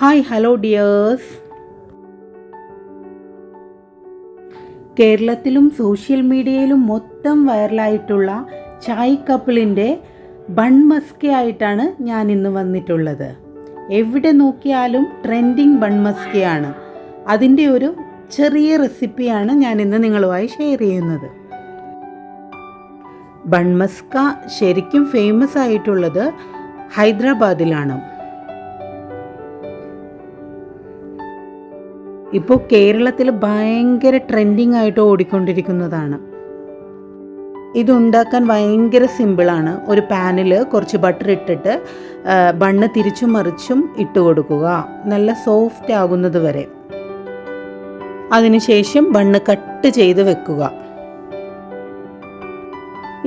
Hi hello dears കേരളത്തിലും social മീഡിയയിലും മൊത്തം വൈറലായിട്ടുള്ള ചായ് കപ്പിളിന്റെ ബൺ മസ്ക ആയിട്ടാണ് ഞാൻ ഇന്ന് വന്നിട്ടുള്ളത്. എവിടെ നോക്കിയാലും ട്രെൻഡിങ് ബൺ മസ്കയാണ് അതിന്റെ ഒരു ചെറിയ റെസിപ്പിയാണ് ഞാൻ ഇന്ന് നിങ്ങളുമായി ഷെയർ ചെയ്യുന്നത്. ബൺമസ്ക ശരിക്കും ഫേമസ് ആയിട്ടുള്ളത് ഹൈദരാബാദിലാണ്. ഇപ്പോൾ കേരളത്തിൽ ഭയങ്കര ട്രെൻഡിങ് ആയിട്ട് ഓടിക്കൊണ്ടിരിക്കുന്നതാണ്. ഇതുണ്ടാക്കാൻ ഭയങ്കര സിമ്പിളാണ് ഒരു പാനിൽ കുറച്ച് ബട്ടർ ഇട്ടിട്ട് ബണ്ണ് തിരിച്ചും മറിച്ചും ഇട്ട് കൊടുക്കുക. നല്ല സോഫ്റ്റ് ആകുന്നത് വരെ. അതിനുശേഷം ബണ്ണ് കട്ട് ചെയ്ത് വെക്കുക.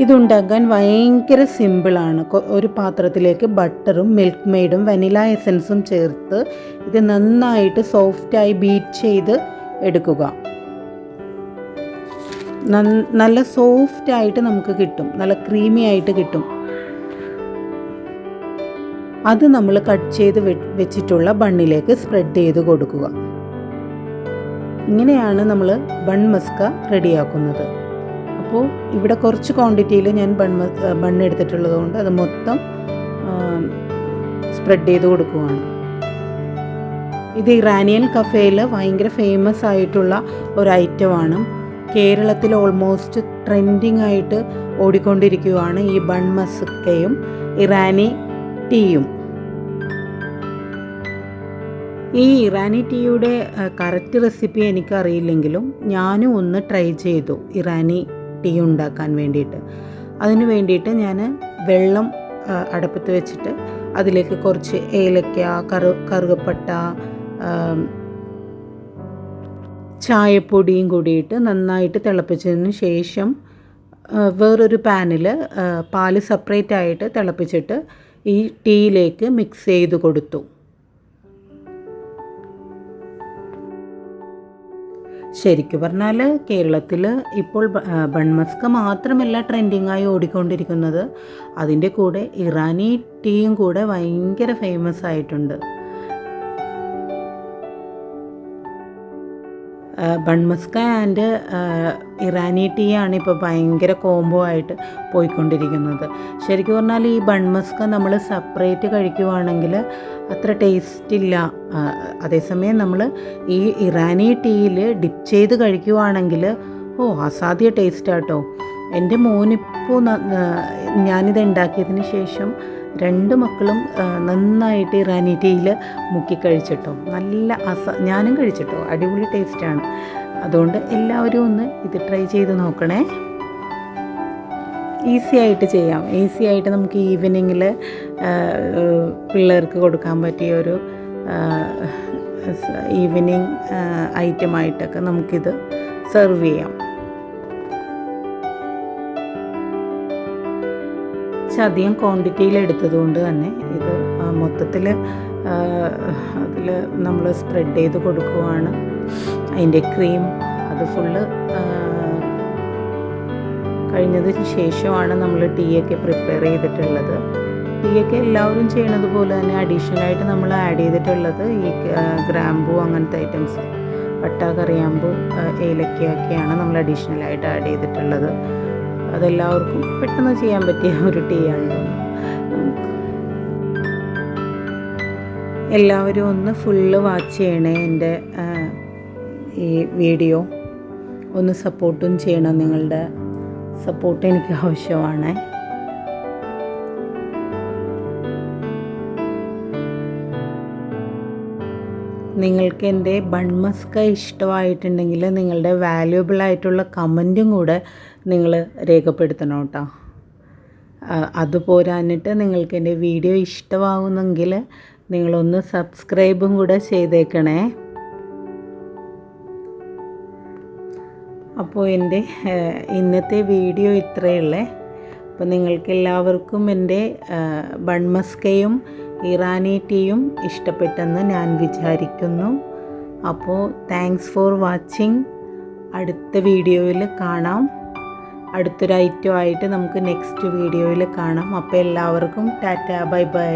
ഇതുണ്ടാക്കാൻ ഭയങ്കര സിമ്പിളാണ്. ഒരു പാത്രത്തിലേക്ക് ബട്ടറും മിൽക്ക് മെയ്ഡും വനില എസൻസും ചേർത്ത് ഇത് നന്നായിട്ട് സോഫ്റ്റായി ബീറ്റ് ചെയ്ത് എടുക്കുക. നല്ല സോഫ്റ്റായിട്ട് നമുക്ക് കിട്ടും. നല്ല ക്രീമി ആയിട്ട് കിട്ടും. അത് നമ്മൾ കട്ട് ചെയ്ത് വെച്ചിട്ടുള്ള ബണ്ണിലേക്ക് സ്പ്രെഡ് ചെയ്ത് കൊടുക്കുക. ഇങ്ങനെയാണ് നമ്മൾ ബൺ മസ്ക റെഡിയാക്കുന്നത്. അപ്പോൾ ഇവിടെ കുറച്ച് ക്വാണ്ടിറ്റിയിൽ ഞാൻ ബൺ ബണ്ണ് എടുത്തിട്ടുള്ളത് കൊണ്ട് അത് മൊത്തം സ്പ്രെഡ് ചെയ്ത് കൊടുക്കുവാണ്. ഇത് ഇറാനിയൻ കഫേയിൽ ഭയങ്കര ഫേമസ് ആയിട്ടുള്ള ഒരു ഐറ്റമാണ് കേരളത്തിൽ ഓൾമോസ്റ്റ് ട്രെൻഡിങ് ആയിട്ട് ഓടിക്കൊണ്ടിരിക്കുകയാണ് ഈ ബൺ മസക്കയും ഇറാനി ടീയും. ഈ ഇറാനി ടീയുടെ കറക്റ്റ് റെസിപ്പി എനിക്കറിയില്ലെങ്കിലും ഞാനും ഒന്ന് ട്രൈ ചെയ്തു ഇറാനി ടീ ഉണ്ടാക്കാൻ വേണ്ടിയിട്ട്. അതിന് വേണ്ടിയിട്ട് ഞാൻ വെള്ളം അടുപ്പത്ത് വെച്ചിട്ട് അതിലേക്ക് കുറച്ച് ഏലക്ക കറു കറുകപ്പട്ട ചായപ്പൊടിയും കൂടിയിട്ട് നന്നായിട്ട് തിളപ്പിച്ചതിന് ശേഷം വേറൊരു പാനിൽ പാൽ സെപ്പറേറ്റ് ആയിട്ട് തിളപ്പിച്ചിട്ട് ഈ ടീയിലേക്ക് മിക്സ് ചെയ്ത് കൊടുത്തു. ശരിക്കും പറഞ്ഞാൽ കേരളത്തിൽ ഇപ്പോൾ ബൺമസ്ക മാത്രമല്ല ട്രെൻഡിങ്ങായി ഓടിക്കൊണ്ടിരിക്കുന്നത്. അതിന്റെ കൂടെ ഇറാനി ടീയും കൂടെ ഭയങ്കര ഫേമസ് ആയിട്ടുണ്ട്. ബൺമസ്ക ആൻഡ് ഇറാനി ടീ ആണ് ഇപ്പോൾ ഭയങ്കര കോംബോ ആയിട്ട് പോയിക്കൊണ്ടിരിക്കുന്നത്. ശരിക്കും പറഞ്ഞാൽ ഈ ബൺമസ്ക നമ്മൾ സെപ്പറേറ്റ് കഴിക്കുവാണെങ്കിൽ അത്ര ടേസ്റ്റ് ഇല്ല അതേസമയം നമ്മൾ ഈ ഇറാനി ടീയിൽ ഡിപ്പ് ചെയ്ത് കഴിക്കുവാണെങ്കിൽ ഓ അസാധ്യ ടേസ്റ്റാട്ടോ. എന്റെ മോനിപ്പോൾ ഞാനിത് ഉണ്ടാക്കിയതിന് ശേഷം രണ്ട് മക്കളും നന്നായിട്ട് ഇറാനി ടീയിൽ മുക്കി കഴിച്ചിട്ടോ. നല്ല അസ ഞാനും കഴിച്ചിട്ടോ. അടിപൊളി ടേസ്റ്റാണ്. അതുകൊണ്ട് എല്ലാവരും ഒന്ന് ഇത് ട്രൈ ചെയ്ത് നോക്കണേ. ഈസി ആയിട്ട് ചെയ്യാം. ഈസി ആയിട്ട് നമുക്ക് ഈവനിങ്ങിൽ പിള്ളേർക്ക് കൊടുക്കാൻ പറ്റിയ ഒരു ഈവനിങ് ഐറ്റമായിട്ടൊക്കെ നമുക്കിത് സെർവ് ചെയ്യാം. കുറച്ചധികം ക്വാണ്ടിറ്റിയിൽ എടുത്തതുകൊണ്ട് തന്നെ ഇത് മൊത്തത്തിൽ അതിൽ നമ്മൾ സ്പ്രെഡ് ചെയ്ത് കൊടുക്കുവാണ്. അതിന്റെ ക്രീം അത് ഫുള്ള് കഴിഞ്ഞതിന് ശേഷമാണ് നമ്മൾ ടീയൊക്കെ പ്രിപ്പയർ ചെയ്തിട്ടുള്ളത്. ടീ ഒക്കെ എല്ലാവരും ചെയ്യണത് പോലെ തന്നെ അഡീഷണലായിട്ട് നമ്മൾ ആഡ് ചെയ്തിട്ടുള്ളത് ഈ ഗ്രാമ്പു അങ്ങനത്തെ ഐറ്റംസ് പട്ട കറിയാമ്പു ഏലക്കയൊക്കെയാണ് നമ്മൾ അഡീഷണലായിട്ട് ആഡ് ചെയ്തിട്ടുള്ളത്. അതെല്ലാവർക്കും പെട്ടെന്ന് ചെയ്യാൻ പറ്റിയ ഒരു ടീ ആണ് എല്ലാവരും ഒന്ന് ഫുള്ള് വാച്ച് ചെയ്യണേ എന്റെ ഈ വീഡിയോ ഒന്ന് സപ്പോർട്ടും ചെയ്യണം നിങ്ങളുടെ സപ്പോർട്ട് എനിക്ക് ആവശ്യമാണ്. നിങ്ങൾക്ക് എന്റെ ബൺമസ്ക ഇഷ്ടമായിട്ടുണ്ടെങ്കിൽ നിങ്ങളുടെ വാല്യുബിൾ ആയിട്ടുള്ള കമന്റും കൂടെ നിങ്ങൾ രേഖപ്പെടുത്തണം കേട്ടോ. അത് പോരാഞ്ഞിട്ട് നിങ്ങൾക്ക് എന്റെ വീഡിയോ ഇഷ്ടമാകുന്നെങ്കിൽ നിങ്ങളൊന്ന് സബ്സ്ക്രൈബും കൂടെ ചെയ്തേക്കണേ. അപ്പോൾ എന്റെ ഇന്നത്തെ വീഡിയോ ഇത്രയുള്ളേ അപ്പോൾ നിങ്ങൾക്ക് എല്ലാവർക്കും എന്റെ ബൺമസ്കയും ഇറാനി ടീയും ഇഷ്ടപ്പെട്ടെന്ന് ഞാൻ വിചാരിക്കുന്നു. അപ്പോൾ താങ്ക്സ് ഫോർ വാച്ചിങ് അടുത്ത വീഡിയോയിൽ കാണാം. അടുത്തൊരു ഐറ്റം ആയിട്ട് നമുക്ക് നെക്സ്റ്റ് വീഡിയോയിൽ കാണാം. അപ്പോൾ എല്ലാവർക്കും ടാറ്റ ബൈ ബൈ.